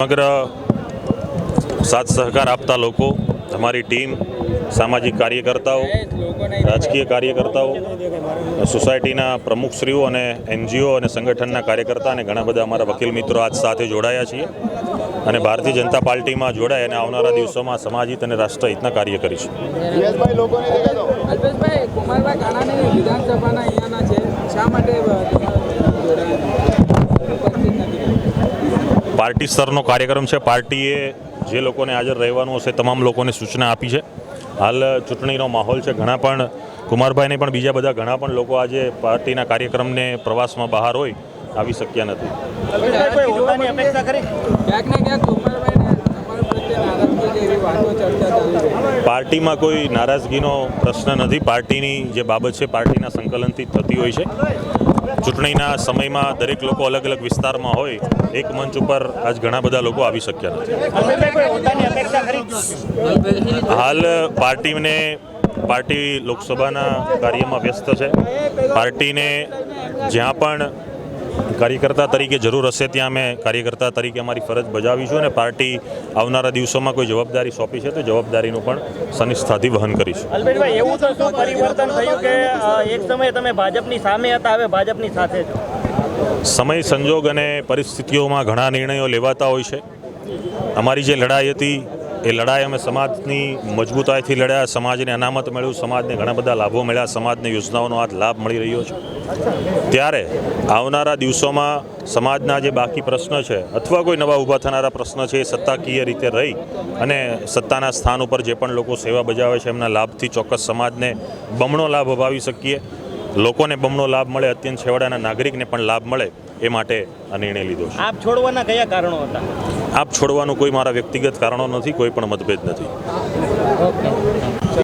સમગ્ર સાથ સહકાર આપતા લોકો અમારી ટીમ સામાજિક કાર્યકર્તાઓ રાજકીય કાર્યકર્તાઓ સોસાયટીના પ્રમુખશ્રીઓ અને એનજીઓ અને સંગઠનના કાર્યકર્તા અને ઘણા બધા અમારા વકીલ મિત્રો આજ સાથે જોડાયા છીએ અને ભારતીય જનતા પાર્ટીમાં જોડાય અને આવનારા દિવસોમાં સમાજિત અને રાષ્ટ્રહિતના કાર્ય કરીશું અલ્પેશભાઈ કુમારભાઈ કાનાણી વિધાનસભાના અહીંયાના છે શા માટે અ, જોડાયા ઉપસ્થિત નથી પાર્ટી સ્તરનો કાર્યક્રમ છે. પાર્ટીએ જે લોકોને હાજર રહેવાનું હશે તમામ લોકોને સૂચના આપી છે. હાલ ચૂંટણીનો માહોલ છે ઘણા પણ. કુમારભાઈને પણ બીજા બધા ઘણા પણ લોકો આજે પાર્ટીના કાર્યક્રમને પ્રવાસમાં બહાર હોય આવી શક્યા નથી. પાર્ટીમાં કોઈ નારાજગીનો પ્રશ્ન નથી. પાર્ટીની જે બાબત છે પાર્ટીના સંકલનથી જ થતી હોય છે. ચૂંટણીના સમયમાં દરેક લોકો અલગ અલગ વિસ્તારમાં હોય, એક મંચ ઉપર આજ ઘણા બધા લોકો આવી શક્યા નથી. હાલ પાર્ટીને, પાર્ટી લોકસભાના કાર્યમાં વ્યસ્ત છે. પાર્ટીને જ્યાં પણ કાર્યકર્તા તરીકે જરૂર હશે ત્યાં અમે કાર્યકર્તા તરીકે અમારી ફરજ બજાવીશું અને પાર્ટી આવનારા દિવસોમાં કોઈ જવાબદારી સોંપી છે તો જવાબદારીનું પણ સનિષ્ઠાથી વહન કરીશું. અલ્પેશભાઈ એવું તો શું પરિવર્તન થયું કે એક સમયે તમે ભાજપની સામે હતા હવે ભાજપની સાથે છો? સમય સંજોગ અને પરિસ્થિતિઓમાં ઘણા નિર્ણયો લેવાતા હોય છે. અમારી જે લડાઈ હતી એ લડાઈ અમે સમાજની મજબૂતાઈથી લડ્યા, સમાજને અનામત મળ્યું સમાજને ઘણા બધા લાભો મળ્યા, સમાજને યોજનાઓનો આ લાભ મળી રહ્યો છે. ત્યારે આવનારા દિવસોમાં સમાજના જે બાકી પ્રશ્ન છે, અથવા કોઈ નવા ઊભા થનારા પ્રશ્ન છે, એ સત્તાકીય રીતે રહી અને સત્તાના સ્થાન ઉપર જે પણ લોકો સેવા બજાવે છે, એમના લાભથી ચોક્કસ સમાજને બમણો લાભ અપાવી શકીએ. લોકોને બમણો લાભ મળે, અત્યંત છેવાડાના નાગરિકને પણ લાભ મળે. એ માટે આ નિર્ણય લીધો છે. આપ છોડવાના કયા કારણો હતા? આપ છોડવાનું કોઈ મારા વ્યક્તિગત કારણો નથી કોઈ પણ મતભેદ નથી.